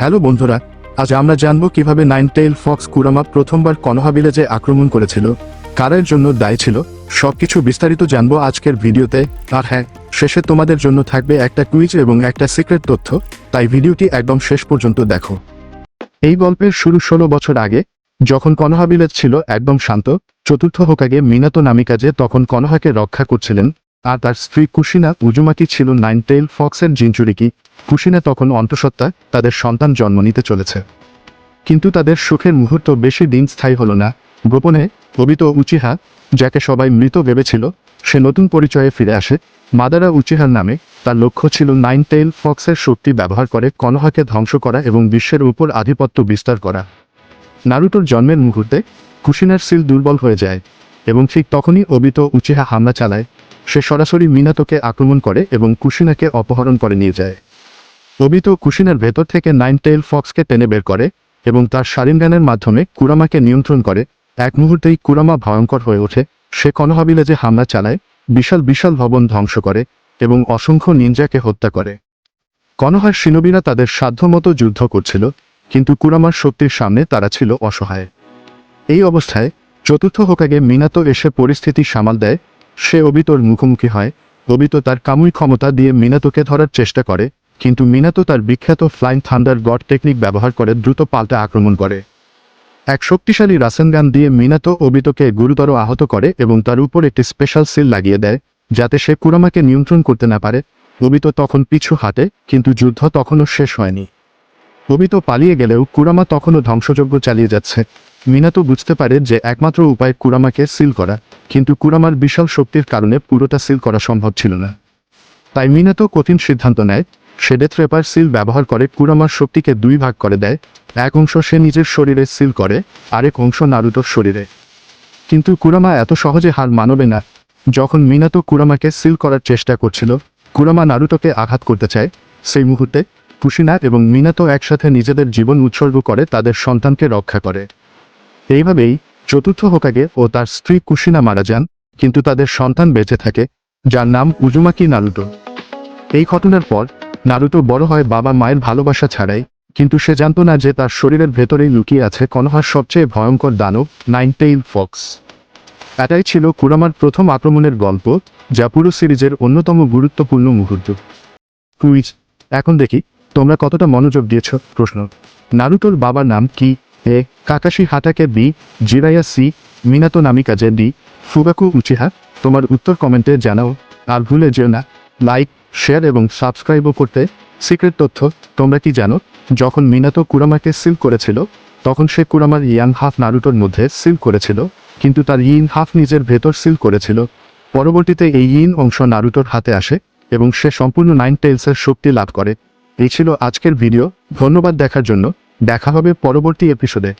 Hello বন্ধুরা, আজ আমরা জানব কীভাবে নাইন টেইল ফক্স কুরামা প্রথমবার কনহা ভিলেজে আক্রমণ করেছিল, কারের জন্য দায়ী ছিল, সবকিছু বিস্তারিত জানব আজকের ভিডিওতে। আর হ্যাঁ শেষে তোমাদের জন্য থাকবে একটা কুইজ এবং একটা সিক্রেট তথ্য, তাই ভিডিওটি একদম শেষ পর্যন্ত দেখো। এই গল্পের শুরু ষোলো বছর আগে, যখন কনহা ভিলেজ ছিল একদম শান্ত, চতুর্থ হোকাগে মিনাতো নামিকাজে তখন কনহাকে রক্ষা করছিলেন আর তার স্ত্রী কুশিনা উজুমাকি ছিল নাইন টেইল ফক্সের জিনচুরিকি কুশিনা তখন অন্তঃসত্ত্বা তাদের সন্তান জন্ম নিতে চলেছে। কিন্তু তাদের সুখের মুহূর্ত বেশি দিন স্থায়ী হলো না। গোপনে অবিত উচিহা, যাকে সবাই মৃত ভেবেছিল, সে নতুন পরিচয়ে ফিরে আসে। মাদারা উচিহার নামে তার লক্ষ্য ছিল নাইন টেইল ফক্সের শক্তি ব্যবহার করে কনহাকে ধ্বংস করা এবং বিশ্বের উপর আধিপত্য বিস্তার করা। নারুটোর জন্মের মুহূর্তে কুশিনার সিল দুর্বল হয়ে যায় এবং ঠিক তখনই অবিত উচিহা হামলা চালায় সে সরাসরি মিনাতোকে আক্রমণ করে এবং কুশিনাকে অপহরণ করে নিয়ে যায়। অবিত কুশিনার ভেতর থেকে নাইন টেইল ফক্সকে টেনে বের করে এবং তার শারিনগানের মাধ্যমে কুরামাকে নিয়ন্ত্রণ করে। এক মুহূর্তেই কুরামা ভয়ঙ্কর হয়ে ওঠে। সে কনহাবিলে যে হামলা চালায়, বিশাল বিশাল ভবন ধ্বংস করে এবং অসংখ্য নিনজাকে হত্যা করে। কনহার শিনবীরা তাদের সাধ্যমতো যুদ্ধ করছিল, কিন্তু কুরামার শক্তির সামনে তারা ছিল অসহায়। এই অবস্থায় চতুর্থ হোকাগে মিনাতো এসে পরিস্থিতি সামাল দেয় সে অবিতর মুখোমুখি হয়। অবিত তার কামুই ক্ষমতা দিয়ে মিনাতোকে ধরার চেষ্টা করে, কিন্তু মিনাতো তার বিখ্যাত ফ্লাইং থান্ডার গড টেকনিক ব্যবহার করে দ্রুত পাল্টা আক্রমণ করে। এক শক্তিশালী রাসেনগান দিয়ে মিনাতো অবিতকে গুরুতর আহত করে এবং তার উপর একটি স্পেশাল সিল লাগিয়ে দেয়, যাতে সে কুরামাকে নিয়ন্ত্রণ করতে না পারে। অবিত তখন পিছু হাঁটে, কিন্তু যুদ্ধ তখনও শেষ হয়নি। অবিত পালিয়ে গেলেও কুরামা তখনও ধ্বংসযজ্ঞ চালিয়ে যাচ্ছে। মিনাতো বুঝতে পারে যে একমাত্র উপায় কুরামাকে সিল করা, কিন্তু কুরামার বিশাল শক্তির কারণে পুরোটা সিল করা সম্ভব ছিল না। তাই মিনাতো কঠিন সিদ্ধান্ত নেয়, সে ডেথ রেপার সিল ব্যবহার করে কুরামার শক্তিকে দুই ভাগ করে দেয়, এক অংশ সে নিজের শরীরে সিল করে, আরেক অংশ নারুটোর শরীরে। কিন্তু কুরামা এত সহজে হার মানবে না। যখন মিনাতো কুরামাকে সিল করার চেষ্টা করছিল, কুরামা নারুটোকে আঘাত করতে চায়, সেই মুহূর্তে কুশিনা এবং মিনাতো একসাথে নিজেদের জীবন উৎসর্গ করে তাদের সন্তানকে রক্ষা করে। এইভাবেই চতুর্থ হোকাগে ও তার স্ত্রী কুশিনা মারা যান, কিন্তু তাদের সন্তান বেঁচে থাকে, যার নাম উজুমাকি নারুটো। এই ঘটনার পর, নারুটো বড় হয় বাবা মায়ের ভালোবাসা ছাড়াই, কিন্তু সে জানতো না যে তার শরীরের ভেতরেই লুকিয়ে আছে কনহার সবচেয়ে ভয়ঙ্কর দানব নাইন টেইল ফক্স। এটাই ছিল কুরামার প্রথম আক্রমণের গল্প, যা পুরো সিরিজের অন্যতম গুরুত্বপূর্ণ মুহূর্ত। কুইজ, এখন দেখি তোমরা কতটা মনোযোগ দিয়েছ প্রশ্ন। নারুটোর বাবার নাম কি? A, Kakashi Hatake B, Jiraiya C, Minato Namikaze D, Fugaku Uchiha. তোমার উত্তর কমেন্টে জানাও। আর ভুলে যেও না, লাইক, শেয়ার এবং সাবস্ক্রাইবও করতে সিক্রেট তথ্য তোমরা কি জানো? যখন মিনাতো কুরামাকে সিল করেছিল, তখন সে কুরামার ইয়াং হাফ নারুটোর মধ্যে সিল করেছিল, কিন্তু তার ইন হাফ নিজের ভেতর সিল করেছিল। পরবর্তীতে এই ইন অংশ নারুটোর হাতে আসে এবং সে সম্পূর্ণ নাইন টেলসের শক্তি লাভ করে। এই ছিল আজকের ভিডিও। ধন্যবাদ দেখার জন্য। দেখা হবে পরবর্তী এপিসোডে